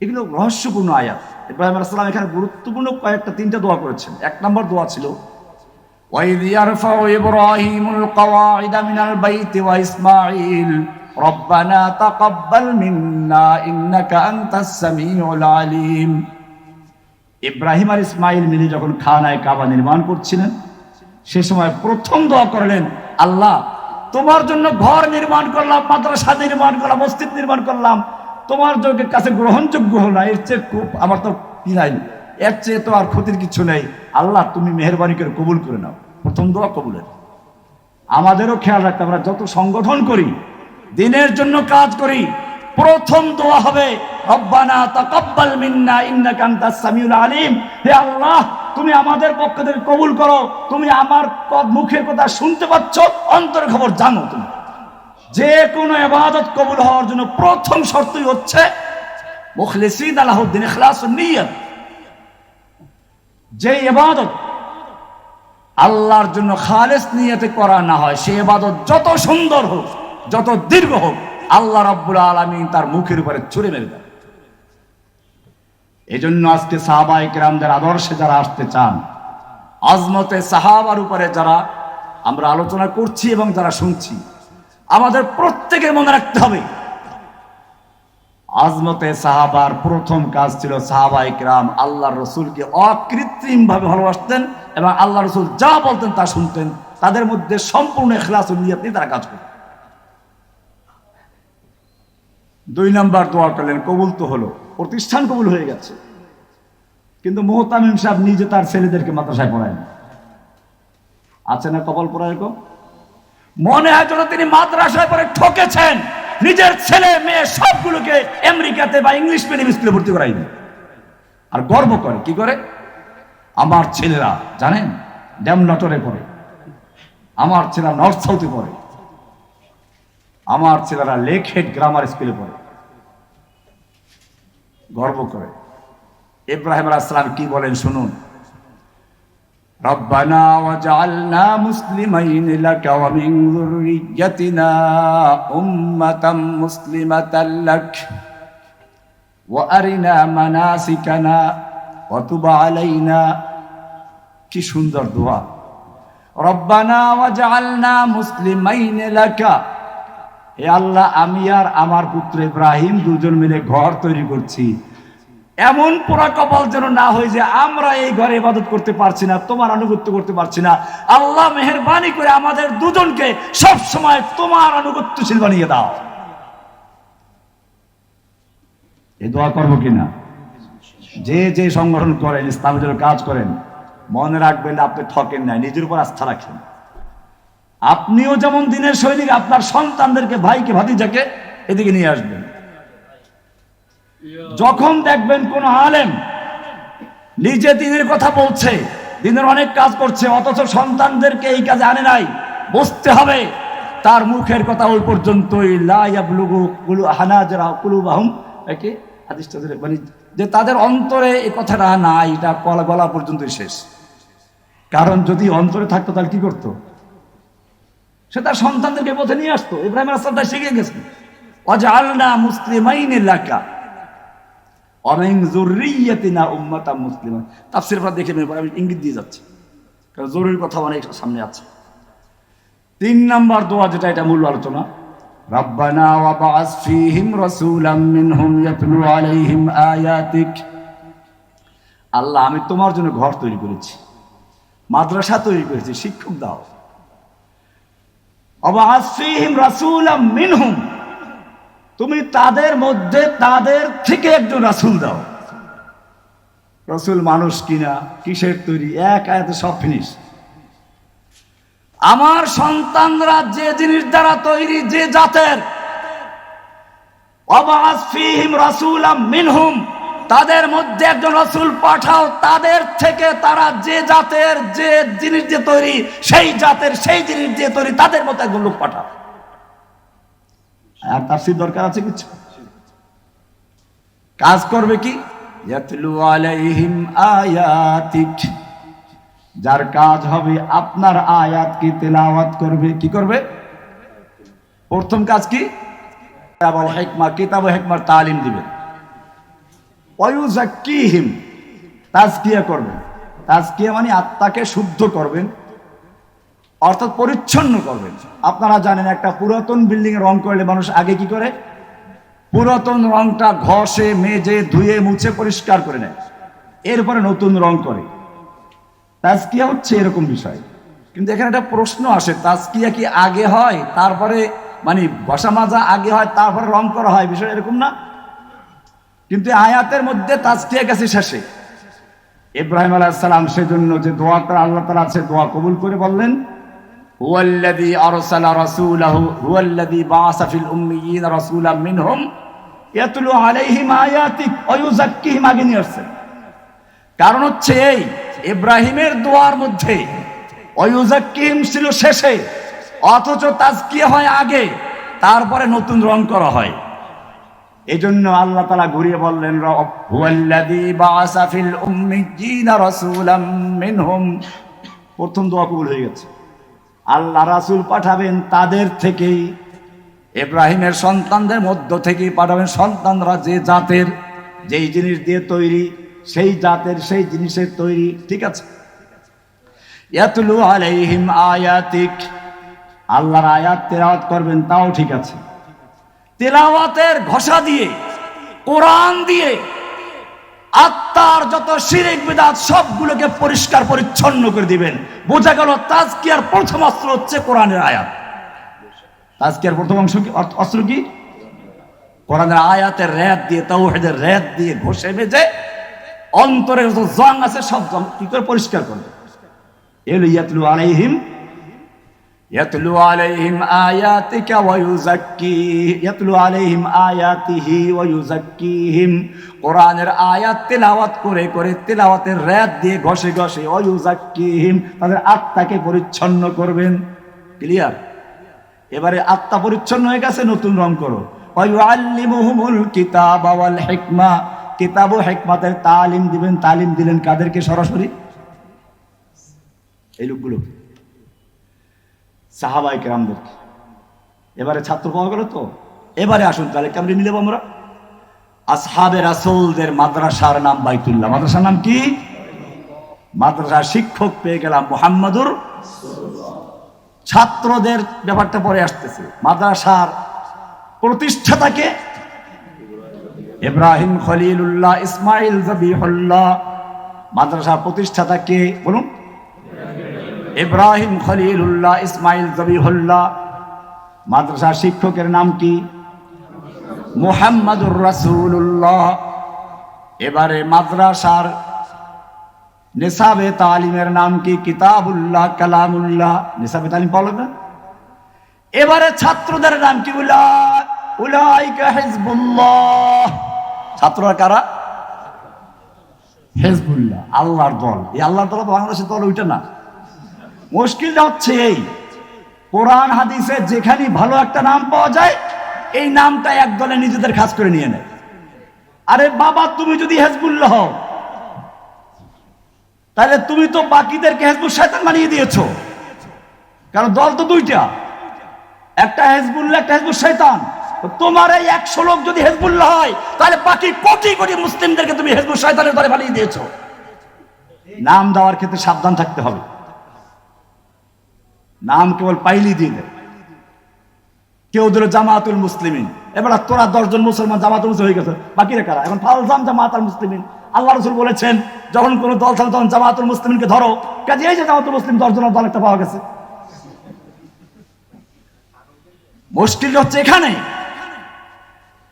এগুলো রহস্যপূর্ণ আয়াত ইব্রাহিম আলাইসালাম এখানে গুরুত্বপূর্ণ কয়েকটা তিনটা দোয়া করেছেন এক নম্বর দোয়া ছিল وإذ يرفع إبراهيم القواعد من البيت وإسماعيل ربنا تقبل منا إنك أنت السميع العليم ইব্রাহিম আর ইসমাইল মিলে যখন খানায় কাবা নির্মাণ করছিলেন সে সময় প্রথম দোয়া করলেন আল্লাহ তোমার জন্য ঘর নির্মাণ করলাম মাদ্রাসা নির্মাণ করলাম মসজিদ নির্মাণ করলাম তোমার যোগের কাছে গ্রহণযোগ্য হল না, এর চেয়ে খুব আমার তো কি নাই। এর চেয়ে তো আর ক্ষতির কিছু নেই। আল্লাহ, তুমি মেহরবানি করে কবুল করে নাও। প্রথম দোয়া কবুলের। আমাদেরও খেয়াল রাখতে আমরা যত সংগঠন করি, দিনের জন্য কাজ করি, প্রথম দোয়া হবে, রব্বানা তাকাব্বাল মিন্না ইন্নাকা আনতাস সামিউল আলিম। হে আল্লাহ, তুমি আমাদের পক্ষ থেকে কবুল করো, তুমি আমার মুখের কথা শুনতে পাচ্ছ অন্তর খবর জানো তুমি। যে কোনো ইবাদত কবুল হওয়ার জন্য প্রথম শর্তই হচ্ছে মুখলিসিন আলাহুদ্দিন ইখলাসুন নিয়ত। যে এবাদত আল্লাহর জন্য খালেস নিয়তে করা না হয়, সে এবাদত যত সুন্দর হোক, যত দীর্ঘ হোক, আল্লাহ রাব্বুল আলামিন তার মুখের উপরে ছুড়ে মেরে দেয় এই জন্য আজকে সাহাবাই কেরামদের আদর্শে যারা আসতে চান, আজমতে সাহাবার উপরে যারা আমরা আলোচনা করছি এবং যারা শুনছি আমাদের প্রত্যেকের মনে রাখতে হবে। আজমতে সাহাবার প্রথম কাজ ছিল সাহাবা ইকরাম আল্লাহ রসুলকে অকৃত্রিম ভাবে ভালোবাসতেন এবং আল্লাহ রসুল যা বলতেন তা শুনতেন। তাদের মধ্যে সম্পূর্ণ এখলাস ও নিয়ে তারা কাজ করতেন। দুই নাম্বার দোয়া করলেন, কবুল তো হলো, প্রতিষ্ঠান কবুল হয়ে গেছে। কিন্তু মোহতামিম সাহেব নিজে তার ছেলেদেরকে মাদ্রাসায় পড়ায় আছে না কপাল পড়া এরকম মনে হয় যেন তিনি মাদ্রাসায় পরে ঠকেছেন। নিজের ছেলে, মেয়ে সবগুলোকে আমেরিকাতে বা ইংলিশ মিডিয়াম স্কুলে ভর্তি করাইনি আর গর্ব করে, কি করে? আমার ছেলেরা, জানেন? ড্যামনটরে পড়ে। আমার ছেলেরা নর্থ সাউথে পড়ে। আমার ছেলেরা লেক হেড গ্রামার স্কুলে পড়ে। গর্ব করে। ইব্রাহিম আলাইসালাম কি বলেন শুনুন। ربنا وجعلنا مسلمين لك ومن ذريتنا أمة مسلمة لك وأرنا مناسكنا وتب علينا কি সুন্দর দোয়া রব্বানা ওয়াজআলনা মুসলিমাইন লাকা হে আল্লাহ আমি আর আমার পুত্র ইব্রাহিম দুজন মিলে ঘর তৈরি করছি এমন পোড়া কপাল যেন না হয় যে আমরা এই ঘরে ইবাদত করতে পারছি না তোমার আনুগত্য করতে পারছি না। আল্লাহ মেহরবানি করে আমাদের দুজনকে সব সময় তোমার আনুগত্যশীল বানিয়ে দাও। এই দোয়া করব কিনা? যে যে সংগঠন করেন ইসলামের জন্য কাজ করেন মনে রাখবেন আপনি ঠকেন নাই নিজের উপর আস্থা রাখেন। আপনিও যেমন দিনের সৈনিক আপনার সন্তানদেরকে ভাইকে ভাতিজাকে এদিকে নিয়ে আসবেন। যখন দেখবেন কোন আলেম নিজে দিনের কথা বলছে, দিনের অনেক কাজ করছে, অথচ সন্তানদেরকে এই কাজে আনে নাই বুঝতে হবে, তার মুখের কথা ওই ধরে মানে যে তাদের অন্তরে এই কথাটা না এটা কলা গলা পর্যন্তই শেষ। কারণ যদি অন্তরে থাকতো, তাহলে কি করতো? সে তার সন্তানদেরকে পথে নিয়ে আসতো। ইব্রাহিম আসলাম শিখে গেছে অজালনা মুসলিমাইন এলাকা অনেক জরুরিয়াতিনা উম্মাতা মুসলিমা তাফসির আমরা দেখে আমি ইঙ্গিত দিয়ে যাচ্ছি। কারণ জরুরি কথা অনেক সামনে আছে। তিন নাম্বার দোয়া যেটা এটা মূল আলোচনা। আল্লাহ আমি তোমার জন্য ঘর তৈরি করেছি। মাদ্রাসা তৈরি করেছি শিক্ষক দাও। ফীহিম রাসূলাম মিনহুম। তুমি তাদের মধ্যে তাদের থেকে একজন রাসূল দাও। রসুল মানুষ কিনা, কিসের তৈরি, এক আয়াতে সব ফিনিশ আমার সন্তানরা যে জিনিস দ্বারা তৈরি, যে জাতের মিনহুম, তাদের মধ্যে একজন রসুল পাঠাও, তাদের থেকে তারা যে জাতের, যে জিনিস দিয়ে তৈরি, সেই জাতের, সেই জিনিস দিয়ে তৈরি, তাদের মতো একজন লোক পাঠাও। আর তাফসীর দরকার আছে কিছু? কাজ করবে কি? যার কাজ হবে আপনার আয়াতকে তেলাওয়াত করবে। কি করবে? প্রথম কাজ কি? হেকমা, কিতাব হেকমার তালিম দিবে। তাজকিয়া করবেন তাজকিয়া মানে আত্মাকে শুদ্ধ করবেন। অর্থাৎ পরিচ্ছন্ন করবেন। আপনারা জানেন একটা পুরাতন বিল্ডিং রং করলে মানুষ আগে কি করে? পুরাতন রংটা ঘষে, মেজে, ধুয়ে, মুছে, পরিষ্কার করে নেয়। এরপরে নতুন রং করে। তাজকিয়া হচ্ছে এরকম বিষয়। কিন্তু এখানে একটা প্রশ্ন আসে, তাজকিয়া কি আগে হয়? তারপরে মানে ঘষা মাজা আগে হয়, তারপরে রং করা হয়? বিষয় এরকম না। কিন্তু আয়াতের মধ্যে তাজকিয়া গেছে শেষে। ইব্রাহিম আলাইসালাম সেজন্য যে দোয়াটা আল্লাহ তালা আছে, দোয়া কবুল করে বললেন هو الذي أرسل رسوله هو الذي بعث في الأميين رسولا منهم يتلو عليهم آياتك ويزكيهم আগে নিয়ে আসছেন কারণ হচ্ছে এই ইব্রাহিমের দোয়ার মধ্যে অয়ুজাক্কিম ছিল শেষে অথচ তাজকিয়া হয় আগে তারপরে নতুন রং করা হয় এজন্য আল্লাহ তালা ঘুরিয়ে বললেন হুয়াল্লাযী বাআসা ফিল উম্মিয়্যিনা রাসূলাম মিনহুম প্রথম দোয়া কবুল হয়ে গেছে আল্লাহ রাসূল পাঠাবেন তাদের থেকেই। ইব্রাহিমের সন্তানদের মধ্য থেকেই পাঠাবেন সন্তানরা যে জাতের, যেই জিনিস দিয়ে তৈরি, সেই জাতের সেই জিনিসের তৈরি, ঠিক আছে? ইয়াতলু আলাইহিম আয়াতিক। আল্লাহর আয়াত তেলাওয়াত করবেন, তাও ঠিক আছে। তেলাওয়াতের ঘষা দিয়ে, কোরআন দিয়ে আত্মার যত শিরিক বিদাত সবগুলোকে পরিষ্কার পরিচ্ছন্ন করে দিবেন। বোঝা গেল তাজকিয়ার প্রথম অস্ত্র হচ্ছে কোরআনের আয়াত। তাজকিয়ার প্রথম অংশ কি? অস্ত্র কি? কোরআনের আয়াতের র্যাদ দিয়ে, তাওহীদের র্যাদ দিয়ে ঘষে মেজে অন্তরের যত জং আছে সব জং কি করে পরিষ্কার করবে? এলো ইয়াতলু আলাইহিম يتلو عليهم آياتك ويزكيه يتلو عليهم آياته ويزكيهم কোরআনের আয়াত তেলাওয়াত করে করে তেলাওয়াতের রাত দিয়ে ঘষে ঘষে ওয়ুজাক্কিহিম তাদের আত্মাকে পরিচ্ছন্ন করবেন ক্লিয়ার এবারে আত্মা পরিচ্ছন্ন হয়ে গেছে নতুন রং করো ওয়ুআল্লিমুহুমুল কিতাব ওয়াল হিকমা কিতাব ও হিকমাতের তালিম দিবেন তালিম দিলেন কাদেরকে সরাসরি এই লোকগুলোকে সাহাবাই কেরামদেরকে। এবারে ছাত্র পাওয়া গেল তো? এবারে আসুন তাহলে, কেমন মিলেব আমরা? আসহাবে রাসূলদের মাদ্রাসার নাম বাইতুল্লাহ। মাদ্রাসার নাম কি? মাদ্রাসার শিক্ষক পেয়ে গেলাম মোহাম্মদুর ছাত্রদের ব্যাপারটা পরে আসতেছে। মাদ্রাসার প্রতিষ্ঠাতাকে? ইব্রাহিম খলিলুল্লাহ ইসমাইল জবিহুল্লাহ। মাদ্রাসার প্রতিষ্ঠাতাকে বলুন। ইব্রাহিম খলিলুল্লাহ ইসমাইল জবিহুল্লাহ। মাদ্রাসার শিক্ষকের নাম কি? মুহাম্মাদুর রাসূলুল্লাহ। এবারে মাদ্রাসার নিসাবে তালিমের নাম কি? কিতাবুল্লাহ, কালামুল্লাহ। নিসাবে তালিম পাওয়া না এবারে ছাত্রদের নাম কি? ছাত্ররা কারা? হেজবুল্লাহ, আল্লাহর দল। এই আল্লাহর দল বাংলাদেশের দল, ওইটা না। মুশকিলটা হচ্ছে এই। কোরআন, হাদিসে যেখানে ভালো একটা নাম পাওয়া যায়, এই নামটা এক দলে নিজেদের খাস করে নিয়ে নেয়। আরে বাবা, তুমি যদি হেজবুল্লাহ হও, তাহলে তুমি তো বাকিদেরকে হেজবুল শয়তান বানিয়ে দিয়েছ। কারণ দল তো দুইটা। একটা হেজবুল্লাহ, একটা হেজবুল শয়তান। তোমার এই একশো লোক যদি হেজবুল্লাহ হয়, তাহলে বাকি কোটি কোটি মুসলিমদেরকে তুমি হেজবুল শয়তানের দলে বানিয়ে দিয়েছ। নাম দেওয়ার ক্ষেত্রে সাবধান থাকতে হবে। নাম কেবল পাইলি দিয়ে দেয়। কেউ দিল জামাতুল মুসলিমিন। এবার তোরা দশজন মুসলমান জামাতুল মুসলিম হয়ে গেছে। বাকিরা কারা? এখন ফালজাম জামাতুল মুসলিমিন। আল্লাহ রসুল বলেছেন, যখন কোনো দল থাকে তখন জামাতুল মুসলিমকে ধরো। কাজে এই যে জামাতুল মুসলিম দশজনের দল একটা পাওয়া গেছে। মুশকিল হচ্ছে এখানে।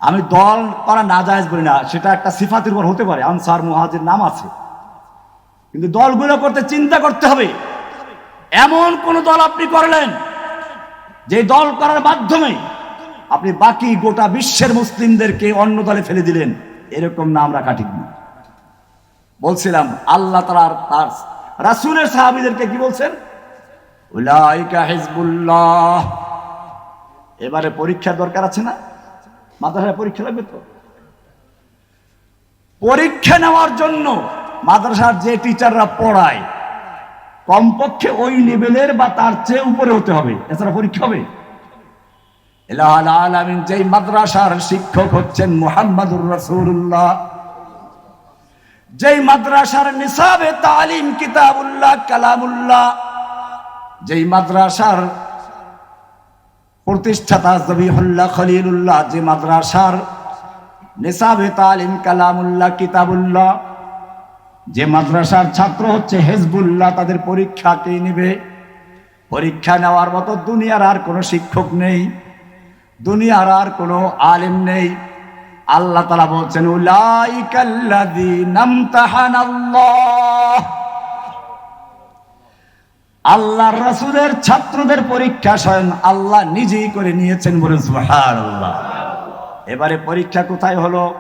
আমি দল করা না জায়েজ বলি না, সেটা একটা সিফাতের উপর হতে পারে। আনসার, মুহাজির নাম আছে। কিন্তু দলগুলো করতে চিন্তা করতে হবে। এমন কোন দল আপনি করলেন যে দল করার মাধ্যমে আপনি বাকি গোটা বিশ্বের মুসলিমদেরকে অন্য দলে ফেলে দিলেন? এরকম নাম রাখা ঠিক না। বলছিলাম, আল্লাহ তালার তার রাসুলের সাহাবিদেরকে কি বলছেন? এবারে পরীক্ষার দরকার আছে না? মাদ্রাসায় পরীক্ষা লাগবে তো? পরীক্ষা নেওয়ার জন্য মাদ্রাসার যে টিচাররা পড়ায় কমপক্ষে ওই লেভেলের বা তার চেয়ে উপরে হতে হবে। এছাড়া পরীক্ষা হবে। এলাহাল আলামিন যেই মাদ্রাসার শিক্ষক হচ্ছেন মুহাম্মাদুর রাসূলুল্লাহ, যেই মাদ্রাসার নিসাবে তালিম কিতাবুল্লাহ, কালামুল্লাহ, যেই মাদ্রাসার প্রতিষ্ঠাতা জবিহুল্লাহ খলিলুল্লাহ, যে মাদ্রাসার নিসাবে তালিম, কালামুল্লাহ, কিতাবুল্লাহ যে মাদ্রাসার ছাত্র হচ্ছে হেজবুল্লাহ, তাদের পরীক্ষা কে নিবে? পরীক্ষা নেওয়ার মতো দুনিয়ার আর কোনো শিক্ষক নেই, দুনিয়ার আর কোনো আলেম নেই। আল্লাহ তালা বলছেন আল্লাহ রাসূলের ছাত্রদের পরীক্ষা স্বয়ং আল্লাহ নিজেই করে নিয়েছেন বলেন সুবহানাল্লাহ। এবারে পরীক্ষা কোথায় হলো?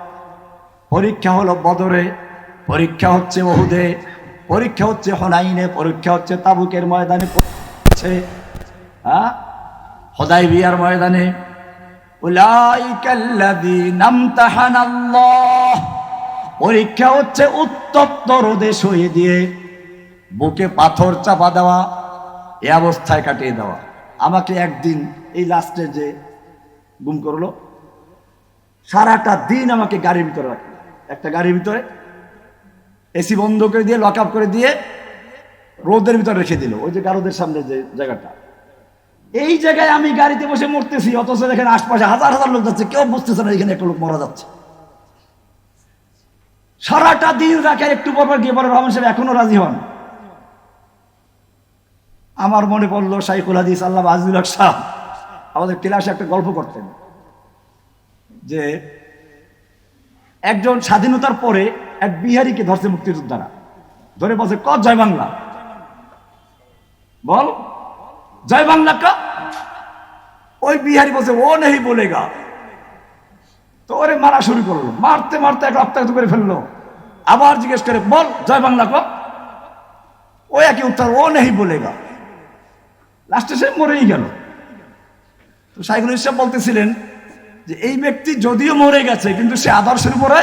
পরীক্ষা হলো বদরে। পরীক্ষা হচ্ছে ওহুদে পরীক্ষা হচ্ছে হনাইনে, পরীক্ষা হচ্ছে তাবুকের ময়দানে হচ্ছে হ্যাঁ হদাই বিয়ার ময়দানে। পরীক্ষা হচ্ছে উত্তপ্ত রোদে শুয়ে দিয়ে বুকে পাথর চাপা দেওয়া, এ অবস্থায় কাটিয়ে দেওয়া। আমাকে একদিন এই লাস্টে যে গুম করল, সারাটা দিন আমাকে গাড়ির ভিতরে রাখল। একটা গাড়ির ভিতরে এসি বন্ধ করে দিয়ে লক আপ করে দিয়ে রোদের ভিতরে রেখে দিল। ওই যে গারোদের সামনে যে জায়গাটা। এই জায়গায় আমি গাড়িতে বসে মরতেছি, অথচ দেখেন আশপাশে হাজার হাজার লোক যাচ্ছে, কেউ বুঝতেছে না, এখানে একটা লোক মারা যাচ্ছে। সারাটা দিন রাখে একটু পর গিয়ে পরে রহমান সাহেব, এখনও রাজি হন? আমার মনে পড়ল শাইকুল হাদিস আল্লাহ আজিজুল হক শাহ আমাদের ক্লাসে একটা গল্প করতেন। যে একজন স্বাধীনতার পরে এক বিহারীকে ধরছে মুক্তিযোদ্ধারা। ধরে বলছে, ক, জয় বাংলা? বল, জয় বাংলা কা? ওই বিহারি বলছে, ও নেই বলেগা তো ওরে মারা শুরু করল। মারতে মারতে এক রক্তাক্ত করে ফেলল। আবার জিজ্ঞেস করে, বল, জয় বাংলা ক? ও একই উত্তর, ও নেই বলেগা লাস্টে সে মরেই গেল। তো সাইকুল ইসলাম বলতেছিলেন যে, এই ব্যক্তি যদিও মরে গেছে, কিন্তু সে আদর্শের উপরে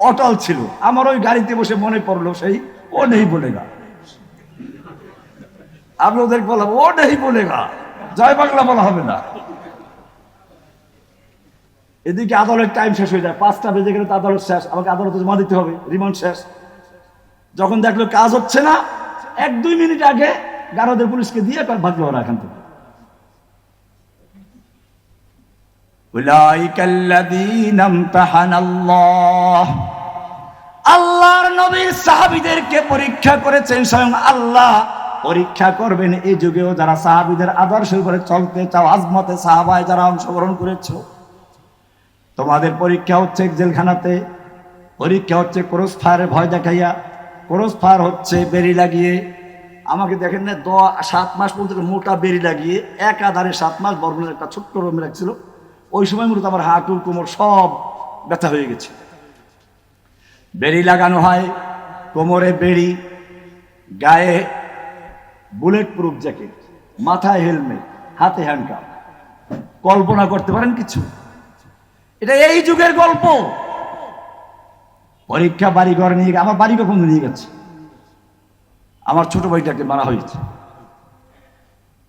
অটল ছিল আমার ওই গাড়িতে বসে মনে পড়লো সেই ও নেই বলেগা আমি ওদের বললাম ও নেই বলেগা জয় বাংলা বলা হবে না এদিকে আদালত টাইম শেষ হয়ে যায় পাঁচটা বেজে গেলে তো আদালত শেষ আমাকে আদালতে জমা দিতে হবে রিমান্ড শেষ যখন দেখলো কাজ হচ্ছে না এক দুই মিনিট আগে গারোদের পুলিশকে দিয়ে ভাগলো ওরা এখান থেকে أولئك الذين امتحن الله আল্লাহর নবীর সাহাবিদেরকে পরীক্ষা করেছেন স্বয়ং আল্লাহ। পরীক্ষা করবেন এই যুগেও যারা সাহাবিদের আদর্শ করে চলতে চাও, আজমতে সাহাবায় যারা অংশগ্রহণ করেছ, তোমাদের পরীক্ষা হচ্ছে জেলখানাতে, পরীক্ষা হচ্ছে ক্রোস ফায়ারের ভয় দেখাইয়া ক্রোস ফায়ার হচ্ছে বেরি লাগিয়ে, আমাকে দেখেন না, দ সাত মাস পর্যন্ত মোটা বেরি লাগিয়ে, এক আধারে সাত মাস বর্মনের একটা ছোট্ট রুমে রাখছিল। ওই সময় মূলত আমার হাঁটু কোমর সব ব্যথা হয়ে গেছে। বেড়ি লাগানো হয়, কোমরে বেড়ি, গায়ে বুলেট প্রুফ জ্যাকেট মাথায় হেলমেট হাতে হ্যান্ডকাপ কল্পনা করতে পারেন কিছু? এটা এই যুগের গল্প। পরীক্ষা বাড়ি ঘরে নিয়ে, আমার বাড়ি কখন নিয়ে গেছে? আমার ছোট ভাইটাকে মারা হয়েছে।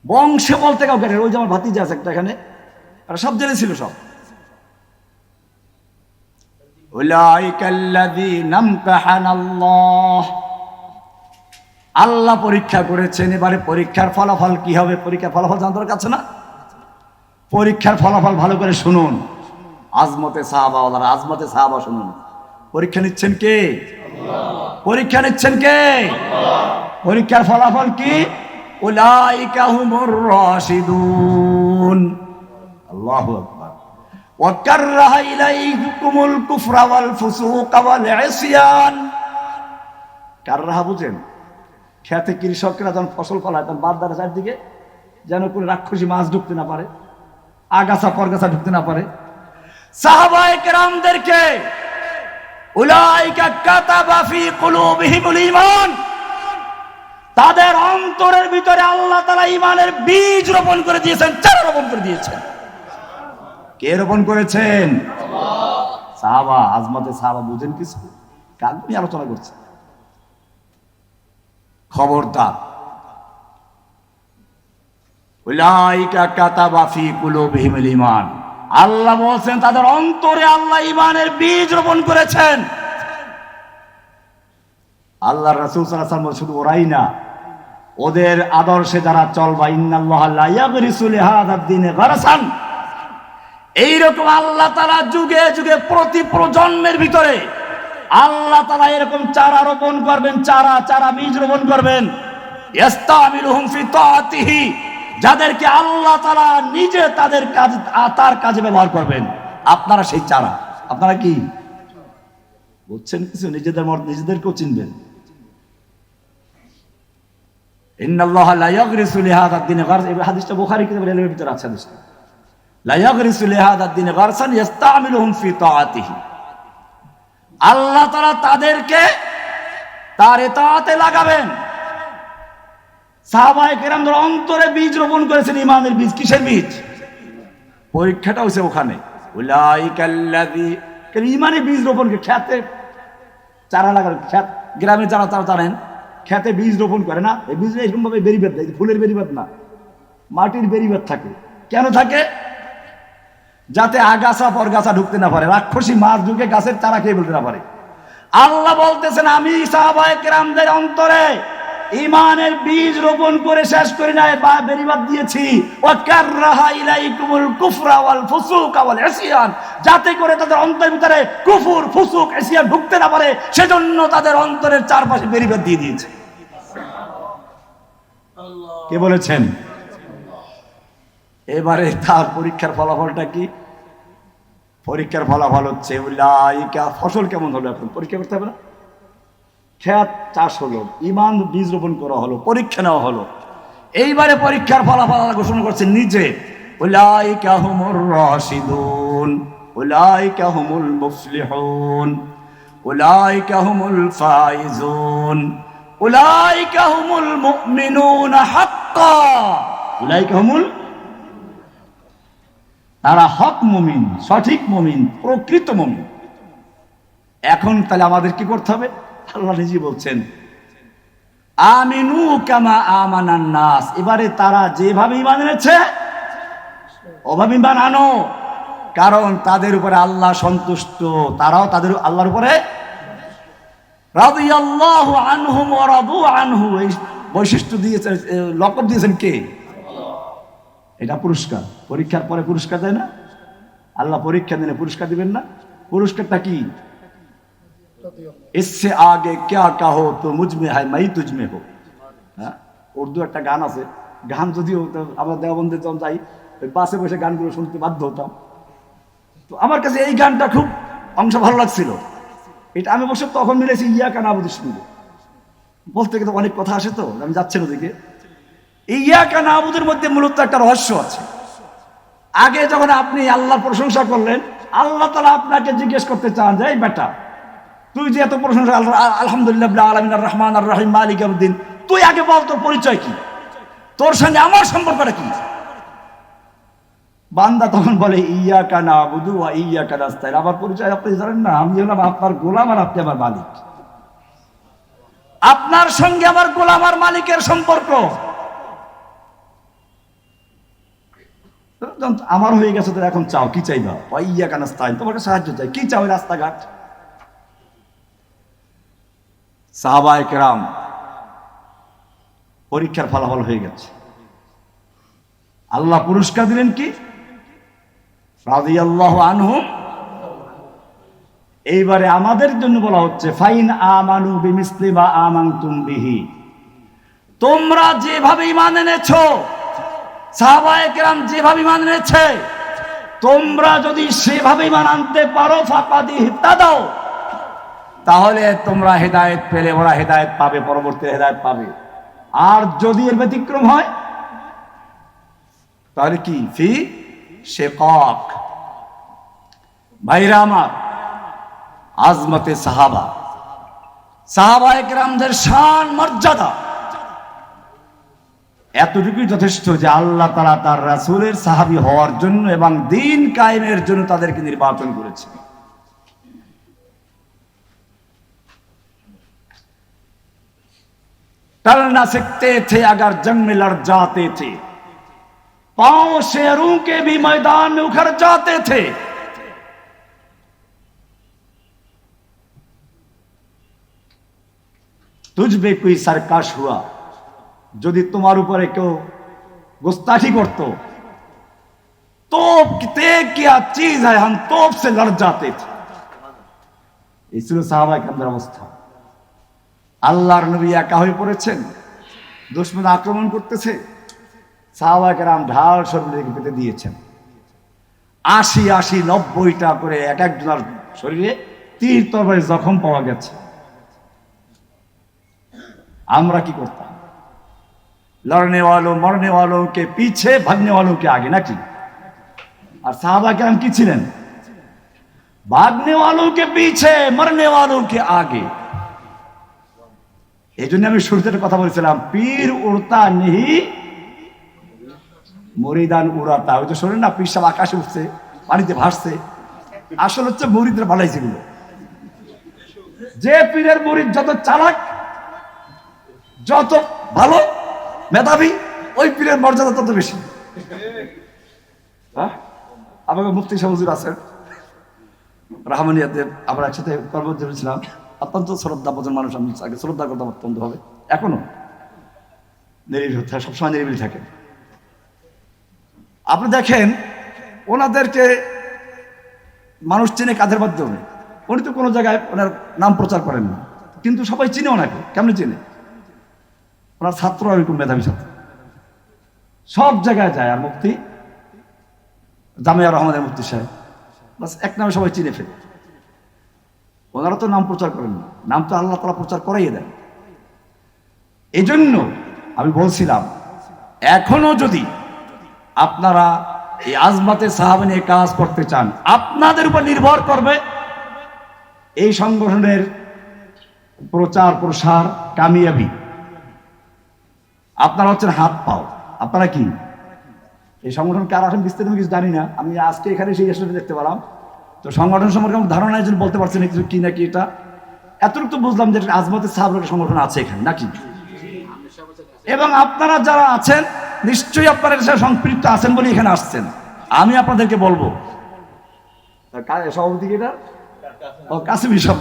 বংশে বলতে কাউকে ওই যে আমার ভাতিজা আছে একটা এখানে আর সব জেনে ছিল সব। আল্লাহ পরীক্ষা করেছেন, এবারে পরীক্ষার ফলাফল কি হবে? পরীক্ষার ফলাফল জানতে কাছে না? পরীক্ষার ফলাফল ভালো করে শুনুন। আজমতে সাহাবা ওলারা আজমতে সাহাবা শুনুন। পরীক্ষা নিচ্ছেন কে? পরীক্ষা নিচ্ছেন কে? পরীক্ষার ফলাফল কি? আল্লাহু وكره إليكم الكفر والفسوق والعصيان কাররাহা বুঝেন খেতে কৃষকরা যখন ফসল ফলায় তখন বাদ দ্বারা চারদিকে যেন কোনো রাক্ষসী মাছ ঢুকতে না পারে আগাছা পরগাছা ঢুকতে না পারে সাহাবায়ে কেরামদেরকে উলাইকা কাতাবা ফি কুলুবিহিমুল ঈমান তাদের অন্তরের ভিতরে আল্লাহ তাআলা ঈমানের বীজ রোপণ করে দিয়েছেন চারা রোপণ করে দিয়েছেন কে রোপণ করেছেন? সাহাবা, আজমতে সাহাবা বুঝেন কিছু? কাল আলোচনা করছে? খবরদার। আল্লাহ বলছেন, তাদের অন্তরে আল্লাহ ঈমানের বীজ রোপণ করেছেন। আল্লাহ রাসূল আলাইহি শুধু ওরাই না, ওদের আদর্শে যারা চলবা, ইন্নাল্লাহ লা ইয়াগরিসু লিহাদাদ দ্বীনে গারসান এইরকম আল্লাহ তারা যুগে যুগে প্রতি প্রজন্মের ভিতরে আল্লাহ তাআলা এরকম চারা রোপণ করবেন, চারা চারা বীজ রোপণ করবেন। যাদেরকে আল্লাহ তাআলা নিজে তাদের কাজ, তার কাজে ব্যবহার করবেন। আপনারা সেই চারা, আপনারা কি? বুঝছেন কিছু? নিজেদের মত, নিজেদেরকেও চিনবেন। ইন্নাল্লাহ লা ইয়াগরিসু লিহাদা দ্বীনে গারস এই ভিতরে আছে হাদিসটা। আল্লাহ তাআলা তাদেরকে তার ইতাআতে লাগাবেন। কেরামদের অন্তরে বীজ রোপণ করেছেন ইমানের বীজ। কিসের বীজ? পরীক্ষাটা হয়েছে ওখানে। ইমানের বীজ রোপণ করে খেতে চারা লাগানো খ্যাত গ্রামে যারা তারা জানেন খেতে বীজ রোপণ করে না। এই বীজ এরকম ভাবে বেরিবেদ দেয় ফুলের বেরিবেদ না। মাটির বেরিবেদ থাকে। কেন থাকে? যাতে আগাছা পরগাছা ঢুকতে না পারে। রাক্ষসী মাছ ঢুকে গাছের চারা খেয়ে বলতে না পারে। আল্লাহ বলতেছেন, আমি সাহাবায়ে কেরামদের অন্তরে ইমানের বীজ রোপণ করে শেষ করি নাই, বা বেরিবাদ দিয়েছি। যাতে করে তাদের অন্তরের ভিতরে কুফর, ফুসুক, ইসিয়ান ঢুকতে না পারে, সেজন্য তাদের অন্তরের চারপাশে বেরিবাদ দিয়ে দিয়েছে। কে বলেছেন? এবারে তার পরীক্ষার ফলাফলটা কি? পরীক্ষার ফলাফল হচ্ছে উলাইকা। ফসল কেমন হলো এখন? পরীক্ষা করতে হবে না? খেত চাষ হলো, ইমান বীজ রোপণ করা হলো, পরীক্ষা নেওয়া হলো। এইবারে পরীক্ষার ফলাফল ঘোষণা করছে নিজে। উলাইকা হুমুর রাশিদুন, উলাইকা হুমুল মুফলিহুন, উলাইকা হুমুল ফাইজুন, উলাইকা হুমুল মুমিনুনা হাক্কা। উলাইকা হুমুল তারা হক মুমিন, সঠিক মুমিন, প্রকৃত মুমিন। এখন তাহলে আমাদের কি করতে হবে? আল্লাহ নিজে বলছেন, আমিনু কামা আমানান নাস। এবারে তারা যেভাবে ইমান এনেছে, ওভাবে ইমান আনো। কারণ তাদের উপরে আল্লাহ সন্তুষ্ট, তারাও তাদের, আল্লাহর উপরে রাদিয়াল্লাহু আনহুম ওয়া রাদু আনহু। এই বৈশিষ্ট্য দিয়েছেন লকব দিয়েছেন কে? এটা পুরস্কার। পরীক্ষার পরে পুরস্কার দেয় না? আল্লাহ পরীক্ষা দিলে পুরস্কার দিবেন না? পুরস্কারটা কি? এসে আগে ক্যা কাহো তো মুজমে হায়, মাই তুজমে হো। হ্যাঁ? উর্দু একটা গান আছে। গান যদিও আমরা দেওয়াবন্ধে যখন যাই বাসে বসে গানগুলো শুনতে বাধ্য হতাম। তো আমার কাছে এই গানটা খুব অংশ ভালো লাগছিল। এটা আমি বসে তখন মিলেছি ইয়া কান আবুদ শুনব বলতে গেলে অনেক কথা আসে তো, আমি যাচ্ছি ওদিকে। এই ইয়া কান আবুদের মধ্যে মূলত একটা রহস্য আছে। আগে যখন আপনি আল্লাহর প্রশংসা করলেন, আল্লাহ তালা আপনাকে জিজ্ঞেস করতে চান যে বেটা, তুই যে এত প্রশংসা, আলহামদুলিল্লাহ আলমিন রহমান আর রহিম মালিক আবুদ্দিন তুই আগে বল তোর পরিচয় কি? তোর সঙ্গে আমার সম্পর্কটা কি? বান্দা তখন বলে ইয়া কানা বুধু ইয়া কানা আমার পরিচয় আপনি জানেন না, আমি হলাম আপনার গোলাম আর আপনি আমার মালিক। আপনার সঙ্গে আমার গোলাম আর মালিকের সম্পর্ক। আমার হয়ে গেছে তো এখন চাও, কি চাইবা? ওই ইয়া কানাস্তাইন তোমাকে সাহায্য চাই। কি চাও রাস্তাঘাট? সাহাবায় কেরাম, পরীক্ষার ফলাফল হয়ে গেছে। আল্লাহ পুরস্কার দিলেন কি? আনহুম এইবারে আমাদের জন্য বলা হচ্ছে, ফাইন আমানু বিমিসলি বা আমানতুম বিহি। তোমরা যেভাবে ইমান এনেছো সাহাবায়ে কেরাম যেভাবে ইমান এনেছে, তোমরা যদি সেভাবে ইমান আনতে পারো ফাঁকাদি হিতা দাও, তাহলে তোমরা হেদায়েত পেলে, ওরা হেদায়েত পাবে পরবর্তী হেদায়েত পাবে। আর যদি এর ব্যতিক্রম হয়, তাহলে কি? ফি শেকক। ভাইরা আমার, আজমতে সাহাবা সাহাবা একরামদের শান মর্যাদা এতটুকুই যথেষ্ট যে আল্লাহ তারা তার রাসূলের সাহাবী হওয়ার জন্য এবং দিন কায়েমের জন্য তাদেরকে নির্বাচন করেছে टल न सकते थे अगर जंग में लड़ जाते थे पांव शेरों के भी मैदान में उखड़ जाते थे তুঝবে কুই সার্কাস হুয়া যদি তোমার উপরে কেউ গোস্তাঠি করত, তোপ কেন্দ্রের অবস্থা। একা হয়ে পড়েছেন আক্রমণ করতেছে ঢাল শরীরে দিয়েছেন। আশি আশি, নব্বইটা করে এক একজনের শরীরে তীর জখম পাওয়া গেছে। আমরা কি করতাম? लड़ने वालों मरने वालों के पीछे भागने वालों के आगे ना की और साहबा के हम की ছিলেন भागने वालों के पीछे मरने वालों के आगे এই জন্য আমি শুরুতে একটা কথা বলেছিলাম পীর উড়তা নেহি মরিদান উড়াতা ওই যে শোনেন না পীর সাহেব আকাশে উঠছে পানিতে ভাসছে আসলে হচ্ছে মরিদরা বানাইছে এগুলো যে পীরের মরিদ যত চালাক যত ভালো মেধাবী? ওই পীরের মর্যাদা তত বেশি। হ্যাঁ? আমাকে মুফতি সাহুজুর আছেন। রাহমানিয়াতে আমরা একসাথে কর্মচারী ছিলাম। অত্যন্ত শ্রদ্ধা বোঝেন মানুষ আমি আগে। শ্রদ্ধা করতাম অত্যন্ত হবে এখনও নিরিবিলি থাকে, সবসময় নিরিবিলি থাকেন আপনি দেখেন, ওনাদেরকে মানুষ চেনে কাদের মাধ্যমে? উনি তো কোনো জায়গায় ওনার নাম প্রচার করেন না। কিন্তু সবাই চিনে ওনাকে। কেমন চেনে? ওনার ছাত্র এরকম মেধাবী ছাত্র? সব জায়গায় যায় আর মুক্তি জামিয়া রহমানের মুক্তি সাহেব। বাস এক নামে সবাই চিনে ফেলে। ওনারা তো নাম প্রচার করেন না। নাম তো আল্লাহ তালা প্রচার করাই দেন। এই জন্য আমি বলছিলাম, এখনও যদি আপনারা এই আজমাতে সাহাবে নিয়ে কাজ করতে চান, আপনাদের উপর নির্ভর করবে এই সংগঠনের প্রচার প্রসার কামিয়াবি। আপনারা হচ্ছেন হাত পাও। আপনারা কি? এই সংগঠন কার আসেন বিস্তারিত কিছু জানি না। আমি আজকে এখানে সেই আসলে দেখতে পেলাম। তো সংগঠন সম্পর্কে আমার ধারণা একজন বলতে পারছেন কিছু কি নাকি এটা। এতটুকু তো বুঝলাম যে আজমতের সাহাবের সংগঠন আছে এখানে, নাকি? এবং আপনারা যারা আছেন, নিশ্চয়ই আপনারা সাথে সম্পৃক্ত আছেন বলে এখানে আসছেন। আমি আপনাদেরকে বলব। সভাপতি এটা? ও, কাসিম হিসাব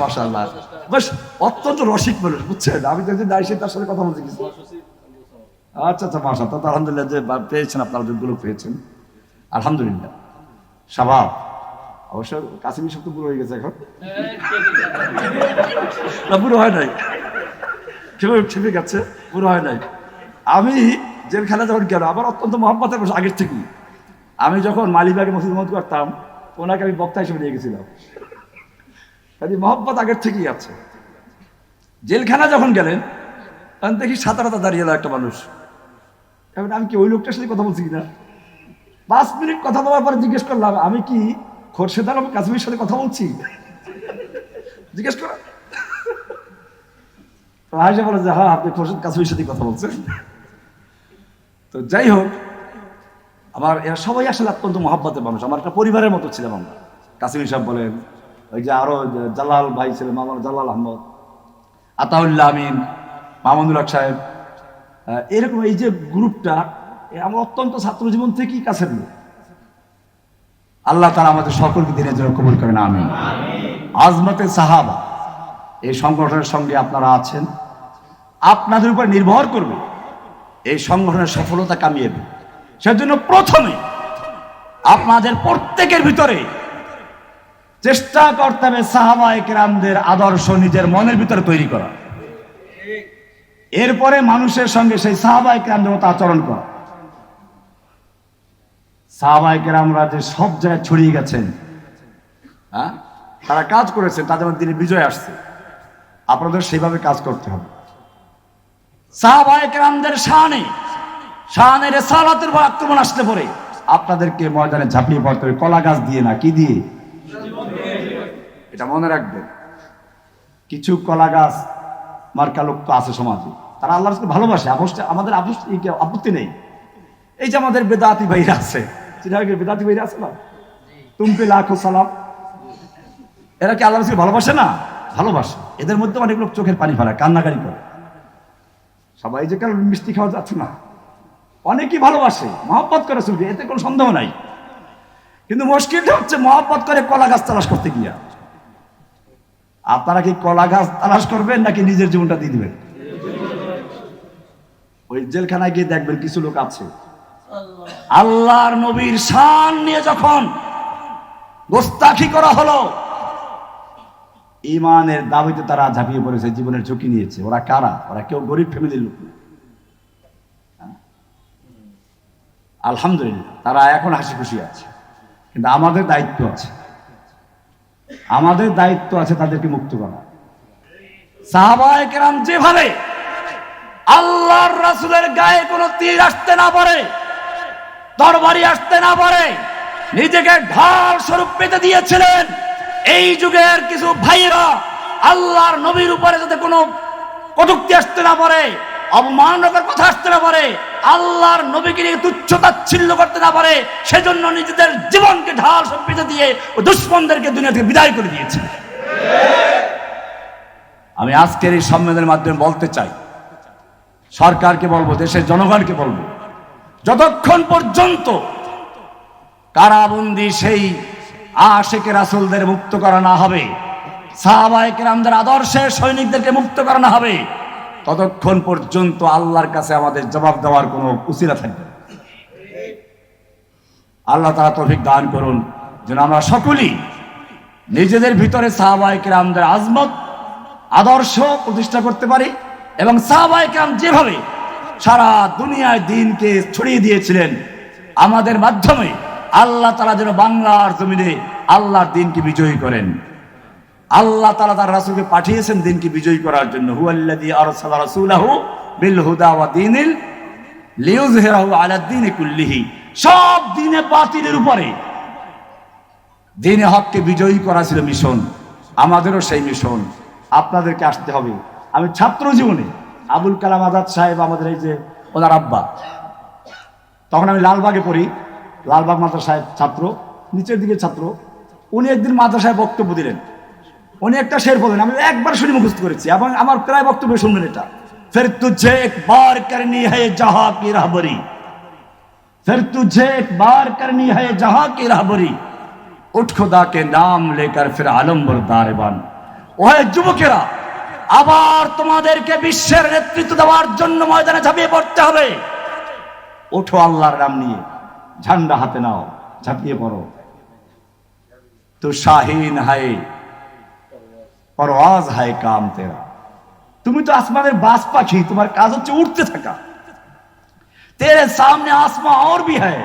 বেশ, অত্যন্ত রসিক মানুষ, বুঝছেন? আমি তো একজন দায়ী তার সাথে কথা বলতে গেছি। আচ্ছা আচ্ছা মাসা তো আলহামদুলিল্লাহ যে পেয়েছেন আপনারা যোগ্য লোক পেয়েছেন। আলহামদুলিল্লাহ। স্বভাব অবশ্য কাসিমি সব তো বুড়ো হয়ে গেছে এখন। বুড়ো হয় নাই। কীভাবে ঠিক গেছে, বুড়ো হয় নাই। আমি জেলখানা যখন গেল আবার অত্যন্ত মহব্বতের বসে আগের থেকেই। আমি যখন মালিবাগে মসজিদ মত করতাম, ওনাকে আমি বক্তা হিসেবে নিয়ে গেছিলাম। কাজে মহব্বত আগের থেকেই আছে। জেলখানা যখন গেলেন, তখন দেখি সাঁতারাতা দাঁড়িয়ে এলো একটা মানুষ। এবার আমি কি ওই লোকটার সাথে কথা বলছি কিনা? পাঁচ মিনিট কথা বলার পরে জিজ্ঞেস করলাম, আমি কি খোরশেদ আলম কাশ্মীর সাথে কথা বলছি? জিজ্ঞেস করা। আয়সা বলে যে হ্যাঁ আপনি খোরশেদ কাশ্মীর সাথে কথা বলছেন। তো যাই হোক আমার এরা সবাই আসলে অত্যন্ত মহাব্বতের মানুষ। আমার একটা পরিবারের মতো ছিলাম আমরা। কাশ্মীর সাহেব বলেন, ওই যে আরও জালাল ভাই ছিলেন মামার জালাল আহমদ, আতাউল্লাহ আমিন, মামুনুল হক সাহেব এরকম এই যে গ্রুপটা আমার অত্যন্ত ছাত্র জীবন থেকেই কাছের লোক। আল্লাহ তারা আমাদের সকলকে দিনের জন্য কবুল করেন আমি আজমতে সাহাবা এই সংগঠনের সঙ্গে আপনারা আছেন। আপনাদের উপর নির্ভর করবে এই সংগঠনের সফলতা কামিয়ে দেবে। সেজন্য প্রথমে আপনাদের প্রত্যেকের ভিতরে চেষ্টা করতে হবে সাহাবা একরামদের আদর্শ নিজের মনের ভিতরে তৈরি করা। এরপরে মানুষের সঙ্গে সেই সাহাবাই কেরামদের মতো আচরণ করা। সাহাবাই কেরামরা যে সব জায়গায় ছড়িয়ে গেছেন হ্যাঁ? তারা কাজ করেছে তাদের মধ্যে দিনে বিজয় আসছে। আপনাদের সেইভাবে কাজ করতে হবে। সাহাবাই কেরামদের শানে শানের সালাতের উপর আক্রমণ আসতে পরে। আপনাদেরকে ময়দানে ঝাঁপিয়ে পড়তে হবে। কলা গাছ দিয়ে না, কি দিয়ে? এটা মনে রাখবেন। কিছু কলা গাছ মার্কা লোক তো আছে সমাজে। তারা আল্লাহ রসুলকে ভালোবাসে আমাদের আপত্তি নেই। এই যে আমাদের বেদাতি ভাইরা আছে বেদাতি ভাইরা আছে না? তুমপে লাখো সালাম। এরা কি আল্লাহ রসুলকে ভালোবাসে না? ভালোবাসে। এদের মধ্যে অনেক লোক চোখের পানি ফেলায় কান্নাকারি করে। সবাই যে কারণ মিষ্টি খাওয়া যাচ্ছে না? অনেকেই ভালোবাসে, মহব্বত করে শুনবে এতে কোনো সন্দেহ নাই। কিন্তু মুশকিলটা হচ্ছে মহব্বত করে কলা গাছ তালাশ করতে গিয়া। আপনারা কি কলা গাছ তালাশ করবেন নাকি নিজের জীবনটা দিয়ে দিবেন? ওই জেলখানায় গিয়ে দেখবেন কিছু লোক আছে। আল্লাহর নবীর শান নিয়ে যখন গোস্তাখি করা হলো ইমানের দাবিতে তারা ঝাঁপিয়ে পড়েছে জীবনের ঝুঁকি নিয়েছে। ওরা কারা? ওরা কেউ গরিব ফ্যামিলির লোক না। হ্যাঁ? আলহামদুলিল্লাহ তারা এখন হাসি খুশি আছে। কিন্তু আমাদের দায়িত্ব আছে। আমাদের দায়িত্ব আছে তাদেরকে মুক্ত করা। সাহাবায়ে কেরাম যেভাবে আল্লাহর রাসুলের গায়ে কোনো তীর আসতে না পারে তরবারি আসতে না পারে। নিজেকে ঢাল স্বরূপ পেতে দিয়েছিলেন। এই যুগের কিছু ভাইয়েরা আল্লাহর নবীর উপরে যাতে কোনো কটুক্তি আসতে না পারে অবমাননাকর কথা আসতে না পারে, আল্লাহর নবীকে নিয়ে তুচ্ছতাচ্ছিল্য করতে না পারে, সেজন্য নিজেদের জীবনকে ঢাল সব পেতে দিয়ে দুশ্মনদেরকে দুনিয়া থেকে বিদায় করে দিয়েছে। আমি আজকের এই সম্মেলনের মাধ্যমে বলতে চাই সরকারকে বলব, দেশের জনগণকে বলব, যতক্ষণ পর্যন্ত কারাবন্দি সেই আশেকে রাসুলদের মুক্ত করা না হবে সাহাবাহিক রামদের আদর্শের সৈনিকদেরকে মুক্ত করা না হবে, ততক্ষণ পর্যন্ত আল্লাহর কাছে আমাদের জবাব দেওয়ার কোনো উচিরা থাকবে। আল্লাহ তারা তৌফিক দান করুন যেন আমরা সকলেই নিজেদের ভিতরে সাহাবাহিক রামদের আজমত, আদর্শ প্রতিষ্ঠা করতে পারি এবং সাহাবাহিক রাম যেভাবে সারা দুনিয়ায় দিনকে ছড়িয়ে দিয়েছিলেন, আমাদের মাধ্যমে আল্লাহ তারা যেন বাংলার জমিনে আল্লাহর দিনকে বিজয়ী করেন। আল্লাহ তালা তার রাসুলকে পাঠিয়েছেন দিনকে বিজয়ী করার জন্য। হুয়াল্লাযী আরসালা সব দিনে বাতিলের উপরে দিনে হককে বিজয়ী করা ছিল মিশন। আমাদেরও সেই মিশন। আপনাদেরকে আসতে হবে। আমি ছাত্র জীবনে আবুল কালাম আজাদ সাহেব আমাদের এই যে ওনার আব্বা। তখন আমি লালবাগে পড়ি। লালবাগ মাদ্রাস সাহেব ছাত্র, নিচের দিকে ছাত্র। উনি একদিন মাদ্রাসায় বক্তব্য দিলেন। উনি একটা শের বলেন, আমি একবার শুনি মুখস্থ করেছি, এবং আমার প্রায় বক্তব্য শুনবেন এটা। ফের তুঝে একবার করনি হ্যায় জাহা কি রাহবরি। ফের তুঝে একবার করনি হ্যায় জাহা কি রাহবরি। উঠ খোদা কে নাম লেকর ফির আলম্বর দারবান ওহে যুবকেরা আবার তোমাদেরকে বিশ্বের নেতৃত্ব দেওয়ার জন্য ময়দানে ঝাঁপিয়ে পড়তে হবে। ওঠো আল্লাহর নাম নিয়ে। ঝান্ডা হাতে নাও, ঝাঁপিয়ে পড়ো। তো শাহীন হায়, পরওয়াজ হায় কাম তেরা। তুমি তো আসমানের বাস পাখি, তোমার কাজ হচ্ছে উঠতে থাকা। তেরে সামনে আসমা আর ভি হ্যায়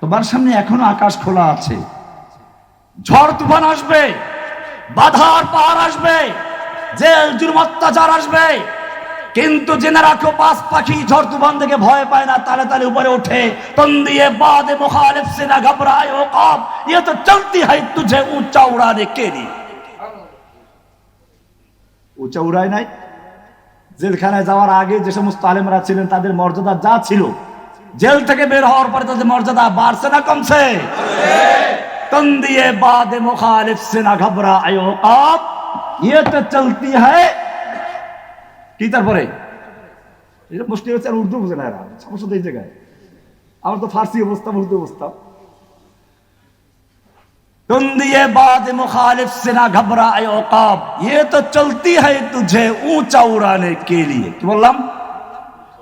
তোমার সামনে এখনও আকাশ খোলা আছে। ঝড় তুফান আসবে, বাধার পাহাড় আসবে। জেল জুলুম অত্যাচার আসবে। কিন্তু জেনারা কেউ পাশ পাখি ঝড় তুফান থেকে ভয় পায় না তালে তালে উপরে ওঠে। তন্দিয়ে বাদে মুখালিফ সেনা ঘাবড়ায় ও কপ ইয়ে তো চলতি হাই তুঝে উঁচা উড়ানে কেরি। উঁচা উড়ায় নাই? জেলখানায় যাওয়ার আগে যে সমস্ত আলেমরা ছিলেন তাদের মর্যাদা যা ছিল জেল থেকে বের হওয়ার পরে তাদের মর্যাদা বাড়ছে না কমছে? তন্দিয়ে বাদে মুখালিফ সেনা ঘবরা ও কব आप ये तो चलती है কি তারপরে এটা মুশকিল হচ্ছে আর উর্দু বুঝে না এরা সমস্যা তো এই জায়গায় আমার তো ফার্সি অবস্থা উর্দু অবস্থা तुम दिए बाद मुखालिफ से ना घबरा औकाब ये तो चलती है तुझे ऊंचा उड़ाने के लिए কি বললাম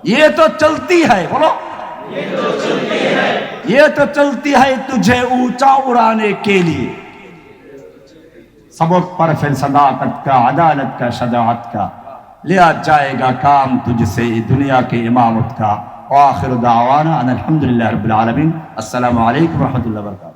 ये तो चलती है बोलो ये तो चलती है तुझे ऊंचा उड़ाने के लिए सबक पर फिर सदाकत का अदालत का शजात का लिया जाएगा काम तुझसे दुनिया के इमामत का आखिर दावाना अन अल्हम्दुलिल्लाह रब्बिल आलमीन अस्सलाम